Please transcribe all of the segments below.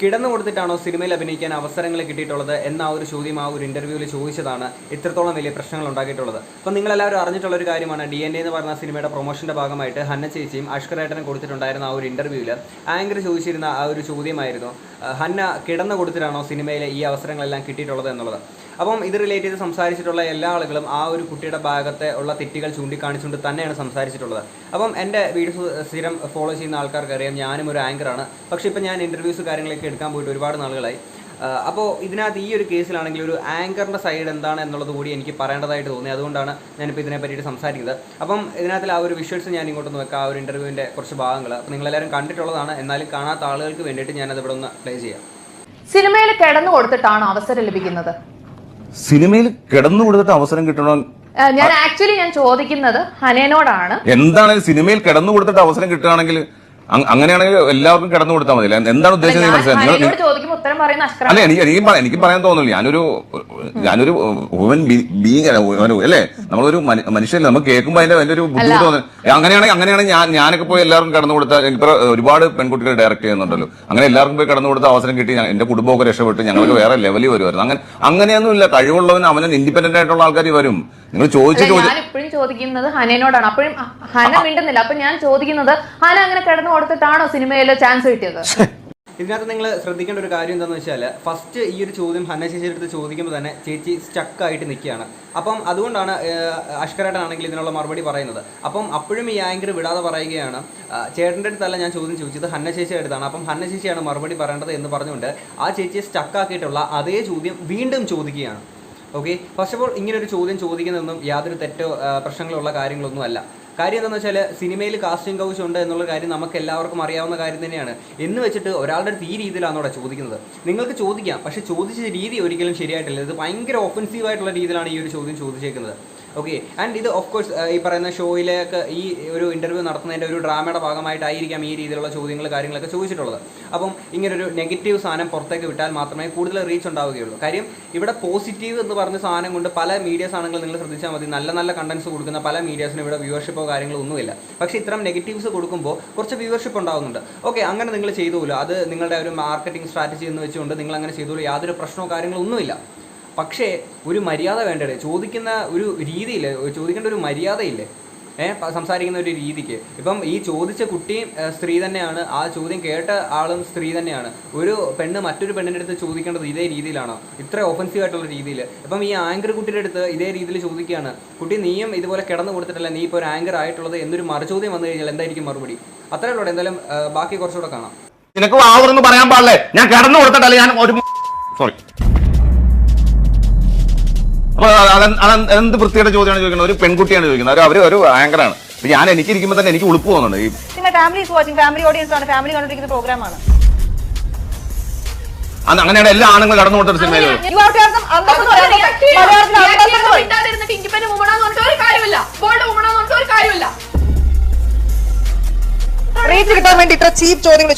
കിടന്നു കൊടുത്തിട്ടാണോ സിനിമയിൽ അഭിനയിക്കാൻ അവസരങ്ങൾ കിട്ടിയിട്ടുള്ളത് എന്ന ആ ഒരു ചോദ്യം ആ ഒരു ഇന്റർവ്യൂവിൽ ചോദിച്ചതാണ് ഇത്രത്തോളം വലിയ പ്രശ്നങ്ങൾ ഉണ്ടാക്കിയിട്ടുള്ളത്. അപ്പം നിങ്ങളെല്ലാവരും അറിഞ്ഞിട്ടുള്ള ഒരു കാര്യമാണ് ഡി എൻ എ എന്ന് പറഞ്ഞ സിനിമയുടെ പ്രൊമോഷന്റെ ഭാഗമായിട്ട് ഹന്ന ചേച്ചിയും അഷ്കറേട്ടനും കൊടുത്തിട്ടുണ്ടായിരുന്ന ആ ഒരു ഇന്റർവ്യൂവിൽ ആങ്കർ ചോദിച്ചിരുന്ന ആ ഒരു ചോദ്യമായിരുന്നു ഹന്ന കിടന്നു കൊടുത്തിട്ടാണോ സിനിമയിലെ ഈ അവസരങ്ങളെല്ലാം കിട്ടിയിട്ടുള്ളത് എന്നുള്ളത്. അപ്പം ഇത് റിലേറ്റ് ചെയ്ത് സംസാരിച്ചിട്ടുള്ള എല്ലാ ആളുകളും ആ ഒരു കുട്ടിയുടെ ഭാഗത്തെ ഉള്ള തെറ്റുകൾ ചൂണ്ടിക്കാണിച്ചുകൊണ്ട് തന്നെയാണ് സംസാരിച്ചിട്ടുള്ളത്. അപ്പം എന്റെ വീഡിയോസ് സ്ഥിരം ഫോളോ ചെയ്യുന്ന ആൾക്കാർക്ക് അറിയാം. ഞാനും ഒരു ആങ്കറാണ് പക്ഷേ ഇപ്പം ഞാൻ ഇന്റർവ്യൂസ് കാര്യങ്ങളൊക്കെ എടുക്കാൻ പോയിട്ട് ഒരുപാട് നാളുകളായി. അപ്പോൾ ഇതിനകത്ത് ഈ ഒരു കേസിലാണെങ്കിൽ ഒരു ആങ്കറിന്റെ സൈഡ് എന്താണ് എന്നുള്ളത് കൂടി എനിക്ക് പറയേണ്ടതായിട്ട് തോന്നി. അതുകൊണ്ടാണ് ഞാനിപ്പോൾ ഇതിനെ പറ്റിയിട്ട് സംസാരിക്കുന്നത്. അപ്പം ഇതിനകത്തിൽ ആ ഒരു വിഷ്വൽസ് ഞാൻ ഇങ്ങോട്ടൊന്ന് വെക്കാം. ആ ഒരു ഇന്റർവ്യൂവിന്റെ കുറച്ച് ഭാഗങ്ങൾ. അപ്പോൾ നിങ്ങളെല്ലാവരും കണ്ടിട്ടുള്ളതാണ്. എന്നാലും കാണാത്ത ആളുകൾക്ക് വേണ്ടിയിട്ട് ഞാനത് ഇവിടെ ഒന്ന് പ്ലേ ചെയ്യാം. സിനിമയിൽ കിടന്നു കൊടുത്തിട്ടാണ് അവസരം ലഭിക്കുന്നത്? സിനിമയിൽ കിടന്നു കൊടുത്തിട്ട് അവസരം കിട്ടണോ? ഞാൻ ആക്ച്വലി ഞാൻ ചോദിക്കുന്നത് ഹനേനോടാണ്. എന്താണ് സിനിമയിൽ കിടന്നു കൊടുത്തിട്ട് അവസരം കിട്ടുകയാണെങ്കിൽ അങ്ങനെയാണെങ്കിൽ എല്ലാവർക്കും കിടന്നു കൊടുത്താൽ മതി. എന്താണ് ഉദ്ദേശിച്ചത് അല്ലെ മനസ്സിലായി? എനിക്ക് എനിക്ക് എനിക്ക് പറയാൻ തോന്നുന്നില്ല ഞാനൊരു ഞാനൊരു ഹ്യൂമൻ ബീങ് അല്ലേ നമ്മളൊരു മനുഷ്യൻ നമുക്ക് കേൾക്കുമ്പോൾ അതിന്റെ വലിയൊരു ബുദ്ധിമുട്ട് തോന്നുന്നു അങ്ങനെയാണെങ്കിൽ അങ്ങനെയാണെങ്കിൽ ഞാൻ ഞാനൊക്കെ പോയി എല്ലാവർക്കും കടന്നു കൊടുത്താൽ എനിക്ക് ഒരുപാട് പെൺകുട്ടികൾ ഡയറക്റ്റ് ചെയ്യുന്നുണ്ടല്ലോ. അങ്ങനെ എല്ലാവർക്കും പോയി കടന്നു കൊടുത്ത അവസരം കിട്ടി. ഞാൻ- എന്റെ കുടുംബമൊക്കെ രക്ഷപ്പെട്ട്. ഞങ്ങൾക്ക് വേറെ ലെവലിൽ വരുമായിരുന്നു. അങ്ങനെ അങ്ങനെയൊന്നും ഇല്ല കഴിവുള്ളവന് അവന് ഇൻഡിപെൻഡന്റ് ആയിട്ടുള്ള ആൾക്കാർ വരും. നിങ്ങൾ ചോദിച്ച ചോദ്യം ഞാൻ ഇപ്പോഴും ചോദിക്കുന്നത് ഹനയോടാണ് അപ്പോഴും ഹന മിണ്ടുന്നില്ല. അപ്പൊ ഞാൻ ചോദിക്കുന്നത് ഹന അങ്ങനെ കിടന്നു കൊടുത്തിട്ടാണോ സിനിമയിൽ ചാൻസ് കിട്ടിയത്? ഇതിനകത്ത് നിങ്ങൾ ശ്രദ്ധിക്കേണ്ട ഒരു കാര്യം എന്താണെന്ന് വെച്ചാൽ ഫസ്റ്റ് ഈ ഒരു ചോദ്യം ഹന്ന ചേച്ചിയുടെ അടുത്ത് ചോദിക്കുമ്പോൾ തന്നെ ചേച്ചി സ്റ്റക്ക് ആയിട്ട് നിൽക്കുകയാണ്. അപ്പം അതുകൊണ്ടാണ് അഷ്കരേട്ടനാണെങ്കിൽ ഇതിനുള്ള മറുപടി പറയുന്നത്. അപ്പം അപ്പോഴും ഈ ആങ്കർ വിടാതെ പറയുകയാണ് ചേട്ടന്റെ അടുത്തല്ല ഞാൻ ചോദ്യം ചോദിച്ചത് ഹന്ന ചേച്ചിയുടെ അടുത്താണ്. അപ്പം ഹന്ന ചേച്ചിയാണ് മറുപടി പറയേണ്ടത് എന്ന് പറഞ്ഞുകൊണ്ട് ആ ചേച്ചിയെ സ്റ്റക്കാക്കിയിട്ടുള്ള അതേ ചോദ്യം വീണ്ടും ചോദിക്കുകയാണ്. ഓക്കെ ഫസ്റ്റ് ഓഫ് ഓൾ ഇങ്ങനെ ഒരു ചോദ്യം ചോദിക്കുന്നതൊന്നും യാതൊരു തെറ്റോ പ്രശ്നങ്ങളുള്ള കാര്യങ്ങളൊന്നും അല്ല. കാര്യം എന്താണെന്ന് വെച്ചാൽ സിനിമയിൽ കാസ്റ്റിംഗ് കൗച്ച് ഉണ്ട് എന്നുള്ള കാര്യം നമുക്ക് എല്ലാവർക്കും അറിയാവുന്ന കാര്യം തന്നെയാണ്. എന്ന് വെച്ചിട്ട് ഒരാളുടെ അടുത്ത് ഈ രീതിയിലാണ് അവിടെ ചോദിക്കുന്നത്? നിങ്ങൾക്ക് ചോദിക്കാം. പക്ഷേ ചോദിച്ച രീതി ഒരിക്കലും ശരിയായിട്ടില്ല. ഇത് ഭയങ്കര ഓഫൻസീവായിട്ടുള്ള രീതിയിലാണ് ഈ ഒരു ചോദ്യം ചോദിച്ചേക്കുന്നത്. ഓക്കെ ആൻഡ് ഇത് ഓഫ് കോഴ്സ് ഈ പറയുന്ന ഷോയിലേക്ക് ഈ ഒരു ഇന്റർവ്യൂ നടത്തുന്നതിന്റെ ഒരു ഡ്രാമയുടെ ഭാഗമായിട്ടായിരിക്കാം ഈ രീതിയിലുള്ള ചോദ്യങ്ങൾ കാര്യങ്ങളൊക്കെ ചോദിച്ചിട്ടുള്ളത്. അപ്പം ഇങ്ങനൊരു നെഗറ്റീവ് സാധനം പുറത്തേക്ക് വിട്ടാൽ മാത്രമേ കൂടുതൽ റീച്ച് ഉണ്ടാവുകയുള്ളൂ. കാര്യം ഇവിടെ പോസിറ്റീവ് എന്ന് പറഞ്ഞ സാധനം കൊണ്ട് പല മീഡിയസ് ആണെങ്കിൽ നിങ്ങൾ ശ്രദ്ധിച്ചാൽ മതി. നല്ല നല്ല കണ്ടൻസ് കൊടുക്കുന്ന പല മീഡിയാസിനും ഇവിടെ വ്യൂവർഷിപ്പോ കാര്യങ്ങളോ ഒന്നുമില്ല. പക്ഷേ ഇത്തരം നെഗറ്റീവ്സ് കൊടുക്കുമ്പോൾ കുറച്ച് വ്യൂവർഷിപ്പ് ഉണ്ടാകുന്നുണ്ട് ഓക്കെ അങ്ങനെ നിങ്ങൾ ചെയ്തോളൂ അത് നിങ്ങളുടെ ഒരു മാർക്കറ്റിംഗ് സ്ട്രാറ്റജി എന്ന് വെച്ചുകൊണ്ട് നിങ്ങൾ അങ്ങനെ ചെയ്തോളൂ യാതൊരു പ്രശ്നമോ കാര്യങ്ങളോ ഒന്നുമില്ല. പക്ഷേ ഒരു മര്യാദ വേണ്ടേ ചോദിക്കുന്ന ഒരു രീതിയിൽ ചോദിക്കേണ്ട ഒരു മര്യാദയില്ലേ? ഏഹ് സംസാരിക്കുന്ന ഒരു രീതിക്ക്. ഇപ്പം ഈ ചോദിച്ച കുട്ടിയും സ്ത്രീ തന്നെയാണ്. ആ ചോദ്യം കേട്ട ആളും സ്ത്രീ തന്നെയാണ്. ഒരു പെണ്ണ് മറ്റൊരു പെണ്ണിന്റെ അടുത്ത് ചോദിക്കേണ്ടത് ഇതേ രീതിയിലാണോ? ഇത്ര ഒഫൻസീവ് ആയിട്ടുള്ള രീതിയിൽ ഇപ്പം ഈ ആങ്കർ കുട്ടിയുടെ അടുത്ത് ഇതേ രീതിയിൽ ചോദിക്കുകയാണ്. കുട്ടി നീയും ഇതുപോലെ കിടന്നു കൊടുത്തിട്ടല്ല നീ ഇപ്പോൾ ഒരു ആങ്കർ ആയിട്ടുള്ളത്? എന്നൊരു മറുചോദ്യം വന്നു കഴിഞ്ഞാൽ എന്തായിരിക്കും മറുപടി? അത്രേ ഉള്ളൂ. എന്തായാലും ബാക്കി കുറച്ചുകൂടെ കാണാം. നിനക്ക് ആവറൊന്നും പറയാൻ പാടില്ലേ? ഞാൻ കിടന്നു കൊടുത്തിട്ടല്ല ഞാൻ ഒരു അപ്പൊ അതെന്ത് അതെന്ത് എന്ത് വൃത്തിയുടെ ചോദ്യമാണ് ചോദിക്കുന്നത്? ഒരു പെൺകുട്ടിയാണ് ചോദിക്കുന്നത്. അവർ അവർ ഒരു ആങ്കറാണ് ഞാൻ എനിക്ക് ഇരിക്കുമ്പോൾ തന്നെ എനിക്ക് ഉളുപ്പ് പോകുന്നുണ്ട് പിന്നെ family is watching family audience ആണ്. ഫാമിലി കണ്ടിരിക്കുന്ന പ്രോഗ്രാമാണ് അങ്ങനെയാണ് എല്ലാ ആണുങ്ങളും കടന്നു കൊടുത്തൊരു സിനിമയിൽ കിട്ടാൻ വേണ്ടി ഇത്ര ചീപ്പ് ചോദ്യങ്ങൾ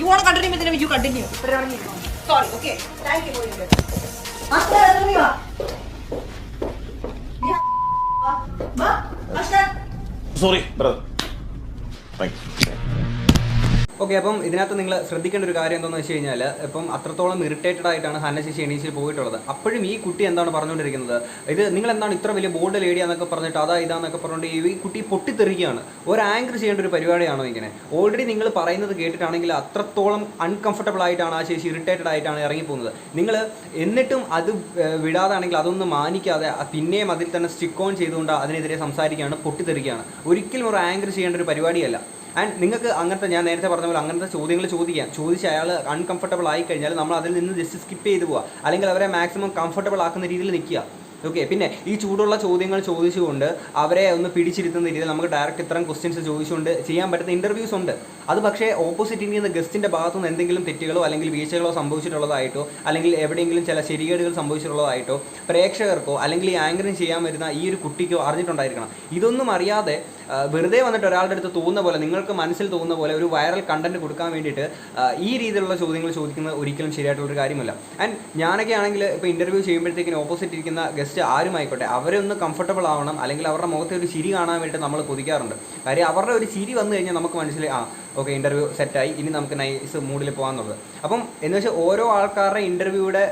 you won't continue you continue sorry okay thank you sorry brother thank you okay അപ്പം ഇതിനകത്ത് നിങ്ങൾ ശ്രദ്ധിക്കേണ്ട ഒരു കാര്യം എന്താണെന്ന് വെച്ച് കഴിഞ്ഞാൽ ഇപ്പം അത്രത്തോളം ഇറിറ്റേറ്റഡ് ആയിട്ടാണ് ഹന്ന ചേച്ചി എണീച്ചിൽ പോയിട്ടുള്ളത്. അപ്പോഴും ഈ കുട്ടി എന്താണ് പറഞ്ഞുകൊണ്ടിരിക്കുന്നത്? ഇത് നിങ്ങൾ എന്താണ് ഇത്ര വലിയ ബോർഡ് ലേഡിയാന്നൊക്കെ പറഞ്ഞിട്ട് അതാ ഇതാന്നൊക്കെ പറഞ്ഞുകൊണ്ട് ഈ കുട്ടി പൊട്ടിത്തെറിക്കുകയാണ്. ഒരു ആങ്കർ ചെയ്യേണ്ട ഒരു പരിപാടിയാണോ ഇങ്ങനെ? ഓൾറെഡി നിങ്ങൾ പറയുന്നത് കേട്ടിട്ടാണെങ്കിൽ അത്രത്തോളം അൺകംഫർട്ടബിൾ ആയിട്ടാണ് ആ ശേഷി ഇറിറ്റേറ്റഡ് ആയിട്ടാണ് ഇറങ്ങിപ്പോകുന്നത്. നിങ്ങൾ എന്നിട്ടും അത് വിടാതാണെങ്കിൽ അതൊന്നും മാനിക്കാതെ പിന്നെയും അതിൽ തന്നെ സ്റ്റിക്ക് ഓൺ ചെയ്തുകൊണ്ട് അതിനെതിരെ സംസാരിക്കുകയാണ് പൊട്ടിത്തെറിക്കുകയാണ്. ഒരിക്കലും ഒരു ആങ്കർ ചെയ്യേണ്ട ഒരു പരിപാടിയല്ല. ആൻഡ് നിങ്ങൾക്ക് അങ്ങനത്തെ ഞാൻ നേരത്തെ പറഞ്ഞ പോലെ അങ്ങനത്തെ ചോദ്യങ്ങൾ ചോദിക്കാം. ചോദിച്ച് അയാൾ അൺകംഫർട്ടബിൾ ആയി കഴിഞ്ഞാൽ നമ്മൾ അതിൽ നിന്ന് ജസ്റ്റ് സ്കിപ്പ് ചെയ്ത് പോവുക അല്ലെങ്കിൽ അവരെ മാക്സിമം കംഫർട്ടബിൾ ആക്കുന്ന രീതിയിൽ നിൽക്കുക. ഓക്കെ പിന്നെ ഈ ചൂടുള്ള ചോദ്യങ്ങൾ ചോദിച്ചുകൊണ്ട് അവരെ ഒന്ന് പിടിച്ചിരുത്തുന്ന രീതിയിൽ നമുക്ക് ഡയറക്റ്റ് ഇത്തരം ക്വസ്റ്റ്യൻസ് ചോദിച്ചുകൊണ്ട് ചെയ്യാൻ പറ്റുന്ന ഇന്റർവ്യൂസ് ഉണ്ട്. അത് പക്ഷേ ഓപ്പോസിറ്റ് ഇരിക്കുന്ന ഗസ്റ്റിന്റെ ഭാഗത്തു നിന്ന് എന്തെങ്കിലും തെറ്റുകളോ അല്ലെങ്കിൽ വീഴ്ചകളോ സംഭവിച്ചിട്ടുള്ളതായിട്ടോ അല്ലെങ്കിൽ എവിടെയെങ്കിലും ചില ശരികേടുകൾ സംഭവിച്ചിട്ടുള്ളതായിട്ടോ പ്രേക്ഷകർക്കോ അല്ലെങ്കിൽ ഈ ആങ്കറിങ് ചെയ്യാൻ വരുന്ന ഈ ഒരു കുട്ടിക്കോ അറിഞ്ഞിട്ടുണ്ടായിരിക്കണം. ഇതൊന്നും അറിയാതെ വെറുതെ വന്നിട്ട് ഒരാളുടെ അടുത്ത് തോന്നുന്ന പോലെ നിങ്ങൾക്ക് മനസ്സിൽ തോന്നുന്ന പോലെ ഒരു വൈറൽ കണ്ടന്റ് കൊടുക്കാൻ വേണ്ടിയിട്ട് ഈ രീതിയിലുള്ള ചോദ്യങ്ങൾ ചോദിക്കുന്നത് ഒരിക്കലും ശരിയായിട്ടുള്ള ഒരു കാര്യമല്ല. ആൻഡ് ഞാനൊക്കെ ആണെങ്കിൽ ഇപ്പോൾ ഇന്റർവ്യൂ ചെയ്യുമ്പോഴത്തേക്കിന് ഓപ്പോസിറ്റ് ഇരിക്കുന്ന ഗസ്റ്റ് ആരും ആയിക്കോട്ടെ അവരെ ഒന്ന് കംഫർട്ടബിൾ ആവണം അല്ലെങ്കിൽ അവരുടെ മുഖത്തെ ഒരു ചിരി കാണാൻ വേണ്ടിയിട്ട് നമ്മൾ കൊതിക്കാറുണ്ട്. കാര്യം അവരുടെ ഒരു ചിരി വന്നു കഴിഞ്ഞാൽ നമുക്ക് മനസ്സിലായി ആ ഓക്കെ ഇന്റർവ്യൂ സെറ്റായി ഇനി നമുക്ക് നൈസ് മൂഡിൽ പോകാമെന്നുള്ളത് അപ്പം എന്ന് വെച്ചാൽ ഓരോ ആൾക്കാരുടെ ഇന്റർവ്യൂയുടെ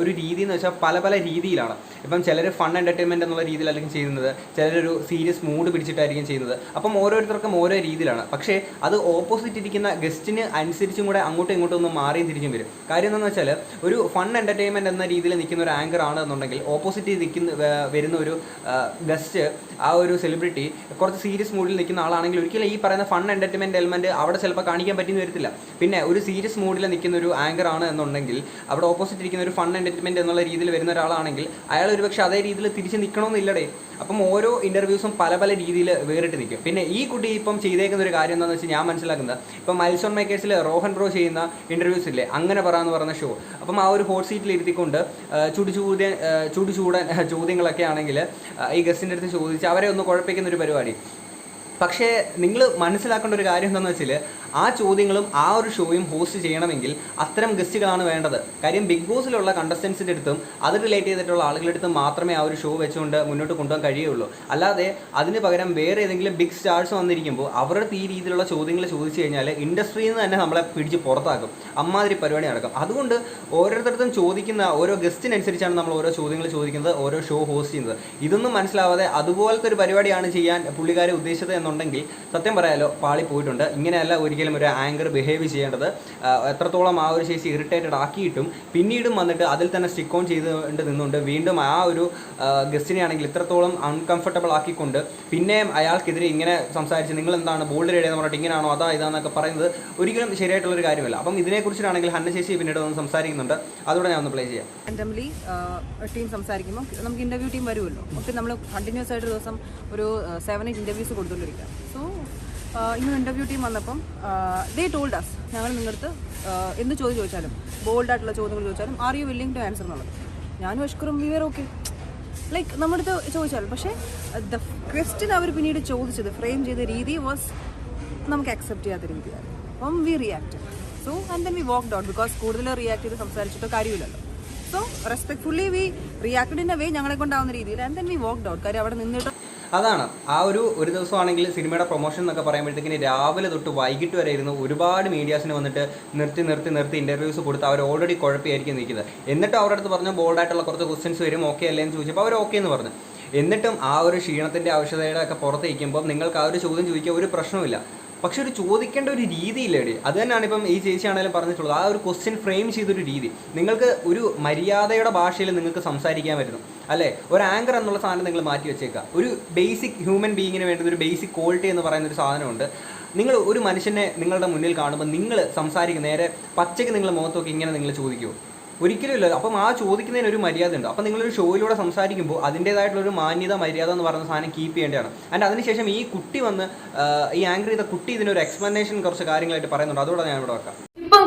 ഒരു രീതി എന്ന് വെച്ചാൽ പല പല രീതിയിലാണ്. ഇപ്പം ചിലർ ഫൺ എന്റർടൈൻമെന്റ് എന്നുള്ള രീതിയിലായിരിക്കും ചെയ്യുന്നത്. ചിലരൊരു സീരിയസ് മൂഡ് പിടിച്ചിട്ടായിരിക്കും ചെയ്യുന്നത്. അപ്പം ഓരോരുത്തർക്കും ഓരോ രീതിയിലാണ്. പക്ഷേ അത് ഓപ്പോസിറ്റ് ഇരിക്കുന്ന ഗസ്റ്റിന് അനുസരിച്ചും കൂടെ അങ്ങോട്ടും ഇങ്ങോട്ടും ഒന്ന് മാറിയും തിരിച്ചും വരും. കാര്യം എന്താണെന്ന് വെച്ചാൽ ഒരു ഫൺ എന്റർടൈൻമെന്റ് എന്ന രീതിയിൽ നിൽക്കുന്ന ഒരു ആങ്കർ ആണ് എന്നുണ്ടെങ്കിൽ ഓപ്പോസിറ്റ് നിൽക്കുന്ന വരുന്ന ഒരു ഗസ്റ്റ് ആ ഒരു സെലിബ്രിറ്റി കുറച്ച് സീരിയസ് മൂഡിൽ നിൽക്കുന്ന ആളാണെങ്കിൽ ഒരിക്കലും ഈ പറയുന്ന ഫൺ എന്റർടൈൻമെന്റ് എലമെന്റ് അവിടെ ചിലപ്പോൾ കാണിക്കാൻ പറ്റിയെന്ന് വരത്തില്ല. പിന്നെ ഒരു സീരിയസ് മൂഡിൽ നിൽക്കുന്ന ഒരു ആങ്കർ ആണ് എന്നുണ്ടെങ്കിൽ അവിടെ ഓപ്പോസിറ്റ് ഇരിക്കുന്ന ഒരു ഫൺ എന്റർടൈൻമെന്റ് എന്നുള്ള രീതിയിൽ വരുന്ന ഒരാളാണെങ്കിൽ അയാൾ ഒരുപക്ഷെ അതേ രീതിയിൽ തിരിച്ച് നിൽക്കണമെന്നില്ലടേ അപ്പം ഓരോ ഇന്റർവ്യൂസും പല പല രീതിയിൽ വേറിട്ട് നിൽക്കും പിന്നെ ഈ കുട്ടി ഇപ്പം ചെയ്തേക്കുന്ന ഒരു കാര്യം എന്താണെന്ന് വെച്ചാൽ ഞാൻ മനസ്സിലാക്കുന്നത് ഇപ്പം മൈൽസോൺ മേക്കേഴ്സിൽ റോഹൻ ബ്രോ ചെയ്യുന്ന ഇന്റർവ്യൂസ് ഇല്ലേ അങ്ങനെ പറയാന്ന് പറഞ്ഞ ഷോ അപ്പം ആ ഒരു ഹോട്ട് സീറ്റിൽ ഇരുത്തിക്കൊണ്ട് ചുടി ചുടു ചൂത ചുടു ചൂടൻ ചോദ്യങ്ങളൊക്കെ ആണെങ്കിൽ ഈ ഗസ്റ്റിന്റെ അടുത്ത് ചോദിച്ച് അവരെ ഒന്ന് കുഴപ്പിക്കുന്ന ഒരു പരിപാടി. പക്ഷേ നിങ്ങൾ മനസ്സിലാക്കേണ്ട ഒരു കാര്യം എന്താണെന്ന് വെച്ചാൽ ആ ചോദ്യങ്ങളും ആ ഒരു ഷോയും ഹോസ്റ്റ് ചെയ്യണമെങ്കിൽ അത്തരം ഗസ്റ്റുകളാണ് വേണ്ടത്. കാര്യം ബിഗ് ബോസിലുള്ള കണ്ടസ്റ്റൻസിന്റെ അടുത്തും അത് റിലേറ്റ് ചെയ്തിട്ടുള്ള ആളുകളുടെ അടുത്തും മാത്രമേ ആ ഒരു ഷോ വെച്ചുകൊണ്ട് മുന്നോട്ട് കൊണ്ടുപോകാൻ കഴിയുള്ളൂ അല്ലാതെ അതിന് പകരം വേറെ ഏതെങ്കിലും ബിഗ് സ്റ്റാർസ് വന്നിരിക്കുമ്പോൾ അവരുടെ ഈ രീതിയിലുള്ള ചോദ്യങ്ങൾ ചോദിച്ചു കഴിഞ്ഞാൽ ഇൻഡസ്ട്രിയിൽ നിന്ന് തന്നെ നമ്മളെ പിടിച്ച് പുറത്താക്കും. അമ്മാതിരി പരിപാടി നടക്കും. അതുകൊണ്ട് ഓരോരുത്തർക്കും ചോദിക്കുന്ന ഓരോ ഗസ്റ്റിനനുസരിച്ചാണ് നമ്മൾ ഓരോ ചോദ്യങ്ങൾ ചോദിക്കുന്നത് ഓരോ ഷോ ഹോസ്റ്റ് ചെയ്യുന്നത്. ഇതൊന്നും മനസ്സിലാവാതെ അതുപോലത്തെ ഒരു പരിപാടിയാണ് ചെയ്യാൻ പുള്ളിക്കാരെ ഉദ്ദേശിച്ചത് എന്നുണ്ടെങ്കിൽ സത്യം പറയാലോ പാളി പോയിട്ടുണ്ട്. ഇങ്ങനെയല്ല ഒരിക്കലും ഒരു ആങ്കർ ബിഹേവ് ചെയ്യേണ്ടത് എത്രത്തോളം ആ ഒരു ചേച്ചി ഇറിറ്റേറ്റഡ് ആക്കിയിട്ടും പിന്നീടും വന്നിട്ട് അതിൽ തന്നെ സ്റ്റിക്ക് ഓൺ ചെയ്തുകൊണ്ട് നിന്നുകൊണ്ട് വീണ്ടും ആ ഒരു ഗസ്റ്റിനെ ആണെങ്കിൽ ഇത്രത്തോളം അൺകംഫർട്ടബിൾ ആക്കിക്കൊണ്ട് പിന്നെയും അയാൾക്കെതിരെ ഇങ്ങനെ സംസാരിച്ച് നിങ്ങൾ എന്താണ് ബോൾഡ് റേഡിയെന്ന് പറഞ്ഞിട്ട് ഇങ്ങനെയാണോ അതാ ഇതാന്നൊക്കെ പറയുന്നത് ഒരിക്കലും ശരിയായിട്ടുള്ളൊരു കാര്യമല്ല. അപ്പം ഇതിനെക്കുറിച്ചിട്ടാണെങ്കിൽ ഹന്ന ചേച്ചി പിന്നീട് ഒന്ന് സംസാരിക്കുന്നുണ്ട്. അതോടെ ഞാൻ ഒന്ന് പ്ലേ ചെയ്യാം. റാൻഡംലി ടീം സംസാരിക്കുമ്പോൾ നമുക്ക് ഇന്റർവ്യൂ ടീം വരുമല്ലോ. അപ്പോൾ നമ്മൾ കണ്ടിന്യൂസ് ആയിട്ട് ഒരു ദിവസം ഒരു സെവൻ എയ്റ്റ് ഇന്റർവ്യൂസ് കൊടുത്തുകൊണ്ടിരിക്കുക സോ ഇന്ന് ഇന്റർവ്യൂ ടീം വന്നപ്പം ദേ ടോൾഡ് അസ് ഞങ്ങൾ നിങ്ങളുടെ എന്ത് ചോദ്യം ചോദിച്ചാലും ബോൾഡായിട്ടുള്ള ചോദ്യങ്ങൾ ചോദിച്ചാലും are you willing to answer എന്നുള്ളത്. ഞാനും അഷ്കറും വി ആർ ഓക്കെ ലൈക്ക് നമ്മുടെ അടുത്ത് ചോദിച്ചാലും പക്ഷേ ദ ക്വസ്റ്റ്യൻ അവർ പിന്നീട് ചോദിച്ചത് ഫ്രെയിം ചെയ്ത രീതി വാസ് നമുക്ക് അക്സെപ്റ്റ് ചെയ്യാത്ത രീതിയാണ്. അപ്പം we react so and then we walk out because കൂടുതൽ റിയാക്ട് ചെയ്ത് സംസാരിച്ചിട്ടോ കാര്യമില്ലല്ലോ. So respectfully we react in a way ഞങ്ങളെ കൊണ്ടാവുന്ന രീതിയിൽ and then we walk out കാര്യം അവിടെ നിന്നിട്ട് അതാണ്. ആ ഒരു ഒരു ദിവസമാണെങ്കിൽ സിനിമയുടെ പ്രൊമോഷൻ എന്നൊക്കെ പറയുമ്പോഴത്തേക്കിന് രാവിലെ തൊട്ട് വൈകിട്ട് വരെ ഇരുന്ന് ഒരുപാട് മീഡിയാസിന് വന്നിട്ട് നിർത്തി നിർത്തി നിർത്തി ഇന്റർവ്യൂസ് കൊടുത്ത് അവർ ഓൾറെഡി കുഴപ്പമായിരിക്കും നിൽക്കുന്നത്. എന്നിട്ട് അവരുടെ അടുത്ത് പറഞ്ഞു ബോൾഡായിട്ടുള്ള കുറച്ച് ക്വസ്റ്റ്യൻസ് വരും ഓക്കെ അല്ലേ? എന്ന് ചോദിച്ചപ്പോൾ അവർ ഓക്കെ എന്ന് പറഞ്ഞു. എന്നിട്ടും ആ ഒരു ക്ഷീണത്തിന്റെ ആവശ്യതയുടെ ഒക്കെ പുറത്ത് നിൽക്കുമ്പോൾ നിങ്ങൾക്ക് ആ ഒരു ചോദ്യം ചോദിക്കാൻ ഒരു പ്രശ്നമില്ല പക്ഷെ ഒരു ചോദിക്കേണ്ട ഒരു രീതിയില്ലേടി. അത് തന്നെയാണ് ഇപ്പം ഈ ചേച്ചി ആണെങ്കിലും പറഞ്ഞിട്ടുള്ളത്. ആ ഒരു ക്വസ്റ്റ്യൻ ഫ്രെയിം ചെയ്തൊരു രീതി. നിങ്ങൾക്ക് ഒരു മര്യാദയുടെ ഭാഷയിൽ നിങ്ങൾക്ക് സംസാരിക്കാൻ പറ്റുന്നു. അല്ലേ? ഒരു ആങ്കർ എന്നുള്ള സാധനം നിങ്ങൾ മാറ്റി വെച്ചേക്കുക ഒരു ബേസിക് ഹ്യൂമൻ ബീയിങ്ങിന് വേണ്ടുന്ന ഒരു ബേസിക് ക്വാളിറ്റി എന്ന് പറയുന്ന ഒരു സാധനമുണ്ട്. നിങ്ങൾ ഒരു മനുഷ്യനെ നിങ്ങളുടെ മുന്നിൽ കാണുമ്പോൾ നിങ്ങൾ സംസാരിക്കും നേരെ പച്ചയ്ക്ക് നിങ്ങൾ മുഖത്ത് നോക്കി ഇങ്ങനെ നിങ്ങൾ ചോദിക്കുമോ ഒരിക്കലും ഇല്ല. അപ്പം ആ ചോദിക്കുന്നതിന് ഒരു മര്യാദ ഉണ്ട്. അപ്പം നിങ്ങളൊരു ഷോയിലൂടെ സംസാരിക്കുമ്പോൾ അതിന്റേതായിട്ടുള്ള ഒരു മാന്യത മര്യാദ എന്ന് പറയുന്ന സാധനം കീപ്പ് ചെയ്യേണ്ടതാണ്. ആൻഡ് അതിനുശേഷം ഈ കുട്ടി വന്ന് ഈ ആങ്കർ ചെയ്ത കുട്ടി ഇതിനൊരു എക്സ്പ്ലനേഷൻ കുറച്ച് കാര്യങ്ങളായിട്ട് പറയുന്നുണ്ട്. അതോടെ ഞാൻ ഇവിടെ വെക്കാം.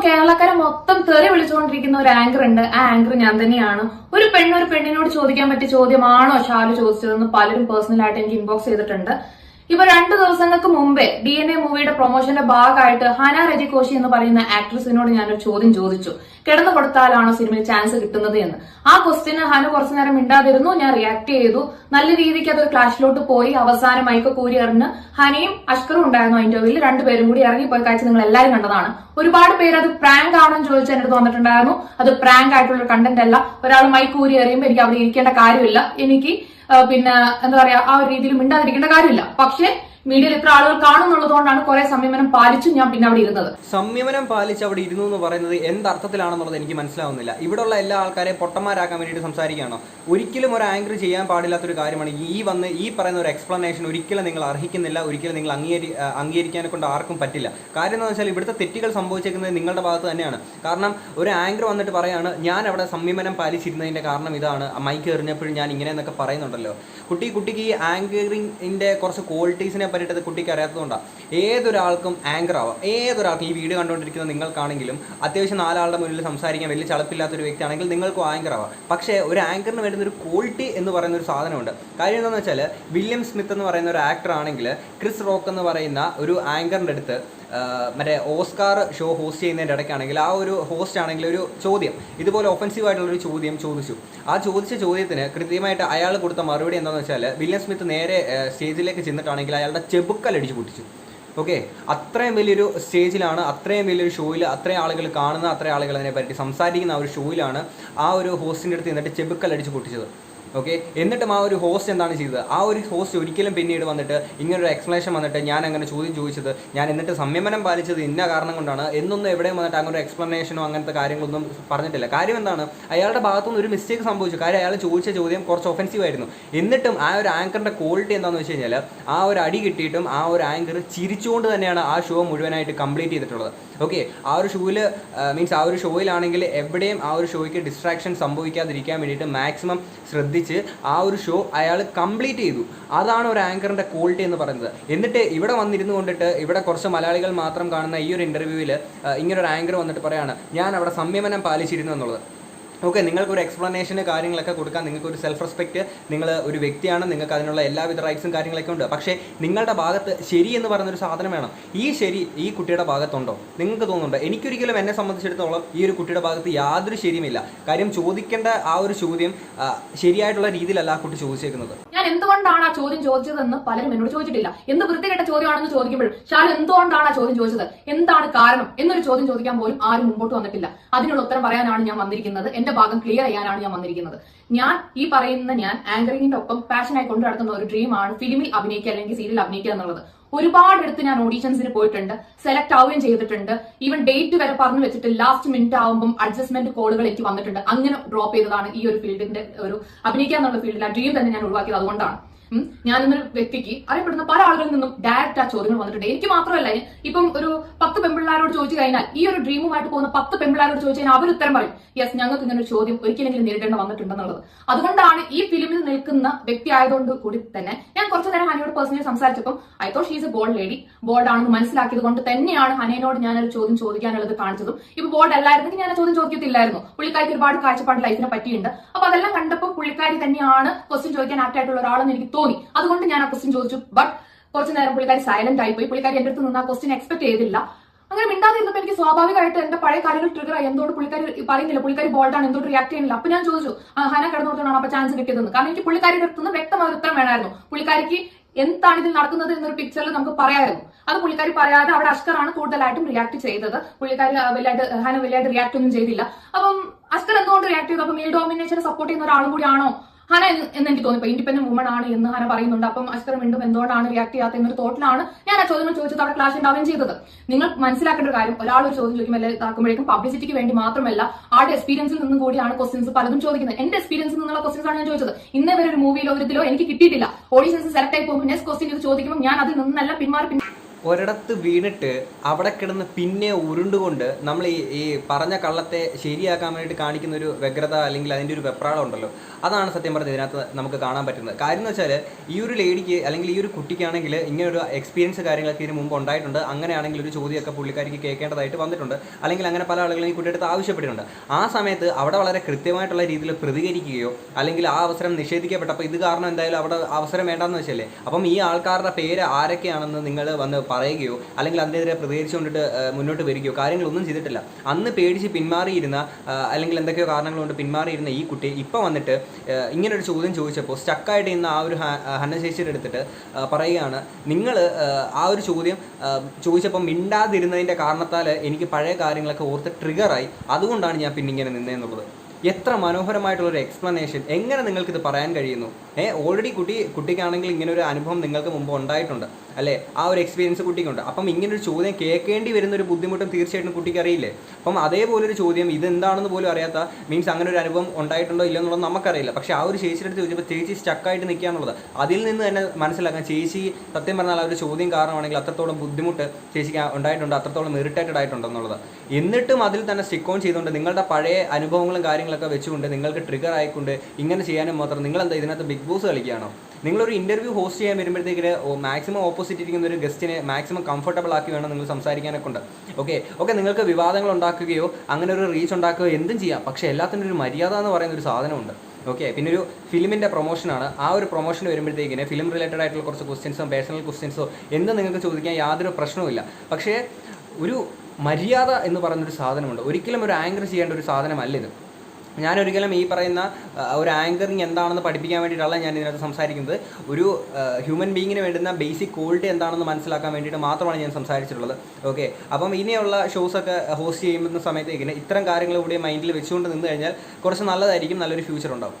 കേരളക്കാരെ മൊത്തം തെറി വിളിച്ചുകൊണ്ടിരിക്കുന്ന ഒരു ആങ്കർ ഉണ്ട്. ആ ആങ്കർ ഞാൻ തന്നെയാണ്. ഒരു പെണ്ണ് ഒരു പെണ്ണിനോട് ചോദിക്കാൻ പറ്റിയ ചോദ്യമാണോ ഷാലു ചോദിച്ചതെന്ന് പലരും പേഴ്സണലായിട്ട് എനിക്ക് ഇൻബോക്സ് ചെയ്തിട്ടുണ്ട്. ഇപ്പൊ രണ്ടു ദിവസങ്ങൾക്ക് മുമ്പേ ഡി എൻ എ മൂവിയുടെ പ്രൊമോഷന്റെ ഭാഗമായിട്ട് ഹന രജി കോശി എന്ന് പറയുന്ന ആക്ട്രസിനോട് ഞാനൊരു ചോദ്യം ചോദിച്ചു. കിടന്നു കൊടുത്താലാണോ സിനിമയിൽ ചാൻസ് കിട്ടുന്നത് എന്ന്. ആ ക്വസ്റ്റിന് ഹന കുറച്ചു നേരം മിണ്ടാതിരുന്നു ഞാൻ റിയാക്ട് ചെയ്തു. നല്ല രീതിക്ക് അതൊരു ക്ലാഷിലോട്ട് പോയി. അവസാനം മൈക്ക് കൂരി എറിഞ്ഞ് ഹനയും അഷ്കറും ഉണ്ടായിരുന്നു ഇന്റർവ്യൂവിൽ രണ്ടുപേരും കൂടി ഇറങ്ങി പോയി കാഴ്ച നിങ്ങൾ എല്ലാവരും കണ്ടതാണ്. ഒരുപാട് പേര് അത് പ്രാങ്ക് ആണോ എന്ന് ചോദിച്ച് എന്റെ തോന്നിട്ടുണ്ടായിരുന്നു അത് പ്രാങ്ക് ആയിട്ടുള്ള കണ്ടന്റ് അല്ല. ഒരാൾ മൈക്ക് കൂരി എറിയുമ്പോൾ എനിക്ക് അവിടെ ഇരിക്കേണ്ട കാര്യമില്ല. എനിക്ക് പിന്നെ എന്താ പറയാ ആ ഒരു രീതിയിൽ മിണ്ടാതിരിക്കേണ്ട കാര്യമില്ല. പക്ഷേ മീഡിയയിൽ ഇത്ര ആളുകൾ കാണുന്നുള്ളതുകൊണ്ടാണ് കുറെ സംയമനം പാലിച്ചു ഞാൻ പിന്നെ അവിടെ ഇരുന്നത്. സംയമനം പാലിച്ച് അവിടെ ഇരുന്നു എന്ന് പറയുന്നത് എന്തർത്ഥത്തിലാണെന്നുള്ളത് എനിക്ക് മനസ്സിലാവുന്നില്ല. ഇവിടെയുള്ള എല്ലാ ആൾക്കാരെയും പൊട്ടന്മാരാക്കാൻ വേണ്ടിയിട്ട് സംസാരിക്കുകയാണോ? ഒരിക്കലും ഒരു ആങ്കർ ചെയ്യാൻ പാടില്ലാത്തൊരു കാര്യമാണ് ഈ വന്ന് ഈ പറയുന്ന ഒരു എക്സ്പ്ലനേഷൻ ഒരിക്കലും നിങ്ങൾ അർഹിക്കുന്നില്ല ഒരിക്കലും നിങ്ങൾ അംഗീകരി അംഗീകരിക്കാനെ കൊണ്ട് ആർക്കും പറ്റില്ല. കാര്യം എന്താണെന്ന് വെച്ചാൽ ഇവിടുത്തെ തെറ്റുകൾ സംഭവിച്ചേക്കുന്നത് നിങ്ങളുടെ ഭാഗത്ത് തന്നെയാണ്. കാരണം ഒരു ആങ്കർ വന്നിട്ട് പറയാണ് ഞാൻ അവിടെ സംയമനം പാലിച്ചിരുന്നതിന്റെ കാരണം ഇതാണ്. മൈക്ക് എറിഞ്ഞപ്പോഴും ഞാൻ ഇങ്ങനെ എന്നൊക്കെ പറയുന്നുണ്ടല്ലോ. കുട്ടി കുട്ടിക്ക് ഈ ആങ്കറിങ്ങിന്റെ കുറച്ച് ക്വാളിറ്റീസിനെ പറ്റിയിട്ട് കുട്ടിക്ക് അറിയാത്തതുകൊണ്ടാണ് ഏതൊരാൾക്കും ആങ്കർ ആവാം. ഏതൊരാൾക്കും ഈ വീഡിയോ കണ്ടുകൊണ്ടിരിക്കുന്ന നിങ്ങൾക്കാണെങ്കിലും അത്യാവശ്യം നാലാളുടെ മുന്നിൽ സംസാരിക്കാൻ വലിയ ചളപ്പില്ലാത്ത ഒരു വ്യക്തിയാണെങ്കിൽ നിങ്ങൾക്കും ആങ്കർ ആവാം. പക്ഷേ ഒരു ആങ്കറിന് വേണ്ടുന്ന ഒരു ക്വാളിറ്റി എന്ന് പറയുന്ന ഒരു സാധനമുണ്ട്. കാര്യം എന്താണെന്ന് വെച്ചാൽ വില്യം സ്മിത്ത് എന്ന് പറയുന്ന ഒരു ആക്ടർ ആണെങ്കിൽ ക്രിസ് റോക്ക് എന്ന് പറയുന്ന ഒരു ആങ്കറിന്റെ അടുത്ത് മറ്റേ ഓസ്കാർ ഷോ ഹോസ്റ്റ് ചെയ്യുന്നതിന്റെ ഇടയ്ക്കാണെങ്കിൽ ആ ഒരു ഹോസ്റ്റ് ആണെങ്കിൽ ഒരു ചോദ്യം. ഇതുപോലെ ഒഫൻസീവ് ആയിട്ടുള്ള ഒരു ചോദ്യം ചോദിച്ചു. ആ ചോദിച്ച ചോദ്യത്തിന് കൃത്യമായിട്ട് അയാൾ കൊടുത്ത മറുപടി എന്താണെന്ന് വെച്ചാൽ വില്യം സ്മിത്ത് നേരെ സ്റ്റേജിലേക്ക് ചെന്നിട്ടാണെങ്കിൽ അയാളുടെ ചെബുക്കൽ അടിച്ചു പൊട്ടിച്ചു. ഓക്കെ? അത്രയും വലിയൊരു സ്റ്റേജിലാണ് അത്രയും വലിയൊരു ഷോയിൽ അത്രയും ആളുകൾ കാണുന്ന അത്രയും ആളുകൾ അതിനെ പറ്റി സംസാരിക്കുന്ന ആ ഒരു ഷോയിലാണ് ആ ഒരു ഹോസ്റ്റിന്റെ അടുത്ത് നിന്നിട്ട് ചെബുക്കലടിച്ച് പൊട്ടിച്ചത്. ഓക്കെ എന്നിട്ടും ആ ഒരു ഹോസ്റ്റ് എന്താണ് ചെയ്തത്? ആ ഒരു ഹോസ്റ്റ് ഒരിക്കലും പിന്നീട് വന്നിട്ട് ഇങ്ങനൊരു എക്സ്പ്ലനേഷൻ വന്നിട്ട് ഞാൻ അങ്ങനെ ചോദ്യം ചോദിച്ചത് ഞാൻ എന്നിട്ട് സംയമനം പാലിച്ചത് ഇന്ന കാരണം കൊണ്ടാണ് എന്നൊന്നും എവിടെയും വന്നിട്ട് അങ്ങനെ ഒരു എക്സ്പ്ലനേഷനോ അങ്ങനത്തെ കാര്യങ്ങളൊന്നും പറഞ്ഞിട്ടില്ല. കാര്യം എന്താണ്? അയാളുടെ ഭാഗത്തുനിന്ന് ഒരു മിസ്റ്റേക്ക് സംഭവിച്ചു. കാര്യം അയാൾ ചോദിച്ച ചോദ്യം കുറച്ച് ഒഫൻസീവ് ആയിരുന്നു. എന്നിട്ടും ആ ഒരു ആങ്കറിന്റെ ക്വാളിറ്റി എന്താണെന്ന് വെച്ച് കഴിഞ്ഞാൽ ആ ഒരു അടി കിട്ടിയിട്ടും ആ ഒരു ആങ്കർ ചിരിച്ചുകൊണ്ട് തന്നെയാണ് ആ ഷോ മുഴുവനായിട്ട് കംപ്ലീറ്റ് ചെയ്തിട്ടുള്ളത്. ഓക്കെ ആ ഒരു ഷോയിൽ മീൻസ് ആ ഒരു ഷോയിലാണെങ്കിൽ എവിടെയും ആ ഒരു ഷോയ്ക്ക് ഡിസ്ട്രാക്ഷൻ സംഭവിക്കാതിരിക്കാൻ വേണ്ടിയിട്ട് മാക്സിമം ശ്രദ്ധിച്ച് ആ ഒരു ഷോ അയാൾ കംപ്ലീറ്റ് ചെയ്തു. അതാണ് ഒരു ആങ്കറിന്റെ ക്വാളിറ്റി എന്ന് പറയുന്നത്. എന്നിട്ട് ഇവിടെ വന്നിരുന്നു കൊണ്ടിട്ട് ഇവിടെ കുറച്ച് മലയാളികൾ മാത്രം കാണുന്ന ഈ ഒരു ഇന്റർവ്യൂവിൽ ഇങ്ങനൊരു ആങ്കർ വന്നിട്ട് പറയാണ് ഞാൻ അവിടെ സംയമനം പാലിച്ചിരുന്നു എന്നുള്ളത്. ഓക്കെ നിങ്ങൾക്കൊരു എക്സ്പ്ലനേഷന് കാര്യങ്ങളൊക്കെ കൊടുക്കാൻ നിങ്ങൾക്ക് ഒരു സെൽഫ് റെസ്പെക്റ്റ് നിങ്ങൾ ഒരു വ്യക്തിയാണ് നിങ്ങൾക്ക് അതിനുള്ള എല്ലാവിധ റൈറ്റ്സും കാര്യങ്ങളൊക്കെ ഉണ്ട്. പക്ഷേ നിങ്ങളുടെ ഭാഗത്ത് ശരി എന്ന് പറയുന്നൊരു സാധനം വേണം. ഈ ശരി ഈ കുട്ടിയുടെ ഭാഗത്തുണ്ടോ? നിങ്ങൾക്ക് തോന്നുന്നുണ്ടോ? എനിക്കൊരിക്കലും എന്നെ സംബന്ധിച്ചിടത്തോളം ഈ ഒരു കുട്ടിയുടെ ഭാഗത്ത് യാതൊരു ശരിയുമില്ല. കാര്യം ചോദിക്കേണ്ട ആ ഒരു ചോദ്യം ശരിയായിട്ടുള്ള രീതിയിലല്ല ആ കുട്ടി ചോദിച്ചേക്കുന്നത്. ഞാൻ എന്തുകൊണ്ടാണ് ആ ചോദ്യം ചോദിച്ചതെന്ന് പലരും എന്നോട് ചോദിച്ചിട്ടില്ല. എന്ത് വൃത്തികെട്ട ചോദ്യമാണെന്ന് ചോദിക്കുമ്പോൾ ഷാൽ എന്തുകൊണ്ടാണ് ആ ചോദ്യം ചോദിച്ചത്? എന്താണ് കാരണം? എന്നൊരു ചോദ്യം ചോദിക്കാൻ പോലും ആരും മുമ്പോട്ട് വന്നിട്ടില്ല. അതിനുള്ള ഉത്തരം പറയാനാണ് ഞാൻ വന്നിരിക്കുന്നത്. എന്റെ ഭാഗം ക്ലിയർ ചെയ്യാനാണ് ഞാൻ വന്നിരിക്കുന്നത്. ഞാൻ ഈ പറയുന്ന ഞാൻ ആങ്കറിങ്ങിന്റെ ഒപ്പം പാഷനായി കൊണ്ടു നടക്കുന്ന ഒരു ഡ്രീമാണ് ഫിലിമിൽ അഭിനയിക്കുക അല്ലെങ്കിൽ സീരിയൽ അഭിനയിക്കുക എന്നുള്ളത്. ഒരുപാട് അടുത്ത് ഞാൻ ഓഡീഷൻസിന് പോയിട്ടുണ്ട് സെലക്ട് ആവുകയും ചെയ്തിട്ടുണ്ട്. ഈവൻ ഡേറ്റ് വരെ പറഞ്ഞു വെച്ചിട്ട് ലാസ്റ്റ് മിനിറ്റ് ആവുമ്പോൾ അഡ്ജസ്റ്റ്മെന്റ് കോളുകൾ എനിക്ക് വന്നിട്ടുണ്ട്. അങ്ങനെ ഡ്രോപ്പ് ചെയ്തതാണ് ഈ ഒരു ഫീൽഡിന്റെ ഒരു അഭിനയിക്കുക എന്നുള്ള ഫീൽഡിൽ ആ ഡ്രീം തന്നെ ഞാൻ ഒഴിവാക്കിയത് അതുകൊണ്ടാണ്. ഞാൻ എന്നൊരു വ്യക്തിക്ക് അറിയപ്പെടുന്ന പല ആളുകളിൽ നിന്നും ഡയറക്റ്റ് ആ ചോദ്യങ്ങൾ വന്നിട്ടുണ്ട്. എനിക്ക് മാത്രമല്ല ഇപ്പം ഒരു പത്ത് പെമ്പിള്ളാരോട് ചോദിച്ചു കഴിഞ്ഞാൽ ഈ ഒരു ഡ്രീമുമായിട്ട് പോകുന്ന പത്ത് പെമ്പിള്ളാരോട് ചോദിച്ചു കഴിഞ്ഞാൽ അവർ ഉത്തരം പറയും യെസ് ഞങ്ങൾക്ക് ഇങ്ങനെ ഒരു ചോദ്യം ഒരിക്കലെങ്കിലും നേരിടേണ്ട വന്നിട്ടുണ്ടെന്നുള്ളത്. അതുകൊണ്ടാണ് ഈ ഫിലിമിൽ നിൽക്കുന്ന വ്യക്തി ആയതുകൊണ്ട് കൂടി തന്നെ ഞാൻ കുറച്ചു നേരം ഹനയോട് പേഴ്സണലി സംസാരിച്ചപ്പോൾ I thought she's a bold lady bold ആണെന്ന് മനസ്സിലാക്കിയത് കൊണ്ട് തന്നെയാണ് ഹനയോട് ഒരു ചോദ്യം ചോദിക്കാനുള്ളത് കാണിച്ചതും. ഇപ്പൊ ബോർഡ് അല്ലായിരുന്നെങ്കിൽ ഞാൻ ചോദ്യം ചോദിക്കത്തില്ലായിരുന്നു. പുള്ളിക്കാരിക്ക് ഒരുപാട് കാഴ്ചപ്പാട് ലൈഫിനെ പറ്റിയുണ്ട് അപ്പൊ അതെല്ലാം കണ്ടപ്പോൾ പുള്ളിക്കാരി തന്നെയാണ് ക്വസ്റ്റ്യൻ ചോദിക്കാൻ ആപ്റ്റ് ആയിട്ടുള്ള ഒരാളെന്ന് എനിക്ക് തോന്നി. അതുകൊണ്ട് ഞാൻ ആ ക്വസ്റ്റ്യൻ ചോദിച്ചു. ബട്ട് കുറച്ച് നേരം പുള്ളിക്കാരി സൈലന്റ് ആയി പോയി. പുള്ളിക്കാരി എന്റെ അടുത്ത് നിന്ന് ആ ക്വസ്റ്റ്യൻ എക്സ്പെക്ട് ചെയ്തില്ല. അങ്ങനെ മിണ്ടാതിരുന്നപ്പോൾ എനിക്ക് സ്വാഭാവികമായിട്ട് എന്റെ പഴയ കാര്യങ്ങൾ ട്രിഗർ ആയി. എന്തുകൊണ്ട് പുള്ളിക്കാരി പറയുന്നില്ല. പുള്ളിക്കാരി ബോൾഡാണ് എന്തുകൊണ്ട് റിയാക്ട് ചെയ്യുന്നില്ല? അപ്പൊ ഞാൻ ചോദിച്ചു. ഹന കിടന്നുകൊണ്ടാണ് അപ്പൊ ചാൻസ് കിട്ടിയതെന്ന്. കാരണം എനിക്ക് പുള്ളിക്കാരിയുടെ അടുത്ത് നിന്ന് വ്യക്തമായ ഉത്തരം വേണമായിരുന്നു. പുള്ളിക്കാരിക്ക് എന്താണ് ഇതിൽ നടക്കുന്നത് എന്നൊരു പിക്ചറിൽ നമുക്ക് പറയാമായിരുന്നു അത് പുള്ളിക്കാരി പറയാതെ അവിടെ അഷ്കറാണ് കൂടുതലായിട്ടും റിയാക്ട് ചെയ്തത്. പുള്ളിക്കാരി വലിയായിട്ട് ഹന വലിയായിട്ട് റിയാക്ട് ഒന്നും ചെയ്തില്ല. അപ്പം അഷ്കർ എന്തുകൊണ്ട് റിയാക്ട് ചെയ്തു? അപ്പം മെയിൽ ഡോമിനേഷനെ സപ്പോർട്ട് ചെയ്യുന്ന ഒരാളും കൂടിയാണോ ഹന എന്ന് എനിക്ക് തോന്നി ഇൻഡിപെൻഡന്റ് വുമൺ ആണ് എന്ന് ഹന പറയുന്നുണ്ട്. അപ്പം അശ്വരം വീണ്ടും എന്തുകൊണ്ടാണ് റിയാക്ട് ചെയ്യാത്ത എന്നൊരു തോട്ടിലാണ് ഞാൻ ആ ചോദ്യങ്ങൾ ചോദിച്ചത്. അവിടെ ക്ലാഷ് ഉണ്ടാവുകയും ചെയ്തത്. നിങ്ങൾ മനസ്സിലാക്കേണ്ട ഒരു കാര്യം ഒരാൾ ഒരു ചോദ്യം ചോദിക്കുമ്പോൾ ഇതാക്കുമ്പോഴേക്കും പബ്ലിസിറ്റിക്ക് വേണ്ടി മാത്രമല്ല ആളുടെ എക്സ്പീരിയൻസിൽ നിന്നും കൂടിയാണ് ക്വസ്റ്റ്യൻസ് പലതും ചോദിക്കുന്നത്. എന്റെ എക്സ്പീരിയൻസിൽ നിന്നുള്ള ക്വസ്റ്റ്യൻസ് ആണ് ഞാൻ ചോദിച്ചത്. ഇന്നേ വരെ ഒരു മൂവിയിലോ ഒരു ഇതിലോ എനിക്ക് കിട്ടിയിട്ടില്ല. ഓഡീഷൻസ് സെലക്ട് ആയി പോകുമ്പോൾ നെക്സ്റ്റ് ക്വസ്റ്റ്യൻ ഇത് ചോദിക്കുമ്പോൾ ഞാൻ അതിൽ നിന്നല്ല പിന്മാറി ഒരിടത്ത് വീണിട്ട് അവിടെ കിടന്ന് പിന്നെ ഉരുണ്ടുകൊണ്ട് നമ്മൾ ഈ ഈ പറഞ്ഞ കള്ളത്തെ ശരിയാക്കാൻ വേണ്ടിയിട്ട് കാണിക്കുന്ന ഒരു വ്യഗ്രത അല്ലെങ്കിൽ അതിന്റെ ഒരു വെപ്രാളം ഉണ്ടല്ലോ. അതാണ് സത്യം പറഞ്ഞത് ഇതിനകത്ത് നമുക്ക് കാണാൻ പറ്റുന്നത്. കാര്യം എന്ന് വെച്ചാൽ ഈ ഒരു ലേഡിക്ക് അല്ലെങ്കിൽ ഈ ഒരു കുട്ടിക്കാണെങ്കിൽ ഇങ്ങനൊരു എക്സ്പീരിയൻസ് കാര്യങ്ങളൊക്കെ ഇതിന് മുമ്പ് ഉണ്ടായിട്ടുണ്ട്. അങ്ങനെയാണെങ്കിൽ ഒരു ചോദ്യമൊക്കെ പുള്ളിക്കാരിക്ക് കേൾക്കേണ്ടതായിട്ട് വന്നിട്ടുണ്ട്. അല്ലെങ്കിൽ അങ്ങനെ പല ആളുകളും ഈ കുട്ടിയുടെ ആവശ്യപ്പെട്ടിട്ടുണ്ട്. ആ സമയത്ത് അവിടെ വളരെ കൃത്യമായിട്ടുള്ള രീതിയിൽ പ്രതികരിക്കുകയോ അല്ലെങ്കിൽ ആ അവസരം നിഷേധിക്കപ്പെട്ടപ്പോൾ ഇത് കാരണം എന്തായാലും അവിടെ അവസരം വേണ്ടെന്ന് വെച്ചല്ലേ? അപ്പം ഈ ആൾക്കാരുടെ പേര് ആരൊക്കെയാണെന്ന് നിങ്ങൾ വന്ന് പറയുകയോ അല്ലെങ്കിൽ അതിനെതിരെ പ്രതികരിച്ചുകൊണ്ടിട്ട് മുന്നോട്ട് വരികയോ കാര്യങ്ങളൊന്നും ചെയ്തിട്ടില്ല. അന്ന് പേടിച്ച് പിന്മാറിയിരുന്ന അല്ലെങ്കിൽ എന്തൊക്കെയോ കാരണങ്ങൾ കൊണ്ട് പിന്മാറിയിരുന്ന ഈ കുട്ടി ഇപ്പോൾ വന്നിട്ട് ഇങ്ങനെ ഇങ്ങനൊരു ചോദ്യം ചോദിച്ചപ്പോൾ സ്റ്റക്കായിട്ട് ഇന്ന് ആ ഒരു ഹന്നശേഷിയുടെ എടുത്തിട്ട് പറയുകയാണ് നിങ്ങൾ ആ ഒരു ചോദ്യം ചോദിച്ചപ്പോൾ മിണ്ടാതിരുന്നതിന്റെ കാരണത്താൽ എനിക്ക് പഴയ കാര്യങ്ങളൊക്കെ ഓർത്ത് ട്രിഗറായി അതുകൊണ്ടാണ് ഞാൻ പിന്നെ ഇങ്ങനെ നിന്നതെന്നുള്ളത്. എത്ര മനോഹരമായിട്ടുള്ള ഒരു എക്സ്പ്ലനേഷൻ എങ്ങനെ നിങ്ങൾക്ക് ഇത് പറയാൻ കഴിയുന്നു? ഏ ഓൾറെഡി കുട്ടി കുട്ടിക്കാണെങ്കിൽ ഇങ്ങനെ ഒരു അനുഭവം നിങ്ങൾക്ക് മുമ്പ് ഉണ്ടായിട്ടുണ്ട്. അല്ലേ? ആ ഒരു എക്സ്പീരിയൻസ് കുട്ടിക്കുണ്ട്. അപ്പം ഇങ്ങനൊരു ചോദ്യം കേൾക്കേണ്ടി വരുന്ന ഒരു ബുദ്ധിമുട്ടും തീർച്ചയായിട്ടും കുട്ടിക്ക് അറിയില്ലേ അപ്പം അതേപോലെ ഒരു ചോദ്യം ഇത് എന്താണെന്ന് പോലും അറിയാത്ത മീൻസ് അങ്ങനെ ഒരു അനുഭവം ഉണ്ടായിട്ടുണ്ടോ ഇല്ലയോ എന്നുള്ളത് നമുക്കറിയില്ല. പക്ഷെ ആ ഒരു ചേച്ചിയുടെ അടുത്ത് ചോദിച്ചപ്പോൾ ചേച്ചി സ്റ്റക്കായിട്ട് നിൽക്കുകയാണുള്ളത് അതിൽ നിന്ന് തന്നെ മനസ്സിലാക്കാൻ ചേച്ചി സത്യം പറഞ്ഞാൽ ആ ഒരു ചോദ്യം കാരണമാണെങ്കിൽ അത്രത്തോളം ബുദ്ധിമുട്ട് ചേച്ചിക്ക് ഉണ്ടായിട്ടുണ്ട് അത്രത്തോളം ഇറിറ്റേറ്റഡ് ആയിട്ടുണ്ടെന്നുള്ളത്. എന്നിട്ടും അതിൽ തന്നെ സ്റ്റിക്ക് ഓൺ ചെയ്തുകൊണ്ട് നിങ്ങളുടെ പഴയ അനുഭവങ്ങളും കാര്യങ്ങളൊക്കെ വെച്ചുകൊണ്ട് നിങ്ങൾക്ക് ട്രിഗർ ആയിക്കൊണ്ട് ഇങ്ങനെ ചെയ്യാനും മാത്രം നിങ്ങൾ എന്താ ഇതിനകത്ത് ബിഗ് ബോസ് കളിക്കുകയാണോ? നിങ്ങളൊരു ഇന്റർവ്യൂ ഹോസ്റ്റ് ചെയ്യാൻ വരുമ്പോഴത്തേക്ക് മാക്സിമം ഓപ്പോസിറ്റ് ഇരിക്കുന്ന ഒരു ഗസ്റ്റിനെ മാക്സിമം കംഫർട്ടബിൾ ആക്കി വേണം നിങ്ങൾ സംസാരിക്കാനൊക്കെ ഉണ്ട്. ഓക്കെ ഓക്കെ നിങ്ങൾക്ക് വിവാദങ്ങൾ ഉണ്ടാക്കുകയോ അങ്ങനെ ഒരു റീച്ച് ഉണ്ടാക്കുകയോ എന്തും ചെയ്യാം. പക്ഷേ എല്ലാത്തിനും ഒരു മര്യാദ എന്ന് പറയുന്ന ഒരു സാധനമുണ്ട്. ഓക്കെ പിന്നെ ഒരു ഫിലിമിന്റെ പ്രൊമോഷനാണ് ആ ഒരു പ്രൊമോഷൻ വരുമ്പോഴത്തേക്കിന് ഫിലിം റിലേറ്റഡ് ആയിട്ടുള്ള കുറച്ച് ക്വസ്റ്റ്യൻസോ പേഴ്സണൽ ക്വസ്റ്റ്യൻസോ എന്ത് നിങ്ങൾക്ക് ചോദിക്കാൻ യാതൊരു പ്രശ്നവുമില്ല പക്ഷേ ഒരു മര്യാദ എന്ന് പറയുന്നൊരു സാധനമുണ്ട്. ഒരിക്കലും ഒരു ആങ്കർ ചെയ്യേണ്ട ഒരു സാധനമല്ല ഇത്. ഞാനൊരിക്കലും ഈ പറയുന്ന ഒരു ആങ്കറിങ് എന്താണെന്ന് പഠിപ്പിക്കാൻ വേണ്ടിയിട്ടല്ല ഞാൻ ഇതിനകത്ത് സംസാരിക്കുന്നത്. ഒരു ഹ്യൂമൻ ബീങ്ങിന് വേണ്ടുന്ന ബേസിക് ക്വാളിറ്റി എന്താണെന്ന് മനസ്സിലാക്കാൻ വേണ്ടിയിട്ട് മാത്രമാണ് ഞാൻ സംസാരിച്ചിട്ടുള്ളത്. ഓക്കെ അപ്പം ഇനിയുള്ള ഷോസൊക്കെ ഹോസ്റ്റ് ചെയ്യുന്ന സമയത്തേക്കിന് ഇത്തരം കാര്യങ്ങൾ കൂടി മൈൻഡിൽ വെച്ചുകൊണ്ട് നിന്ന് കഴിഞ്ഞാൽ കുറച്ച് നല്ലതായിരിക്കും നല്ലൊരു ഫ്യൂച്ചർ ഉണ്ടാവും.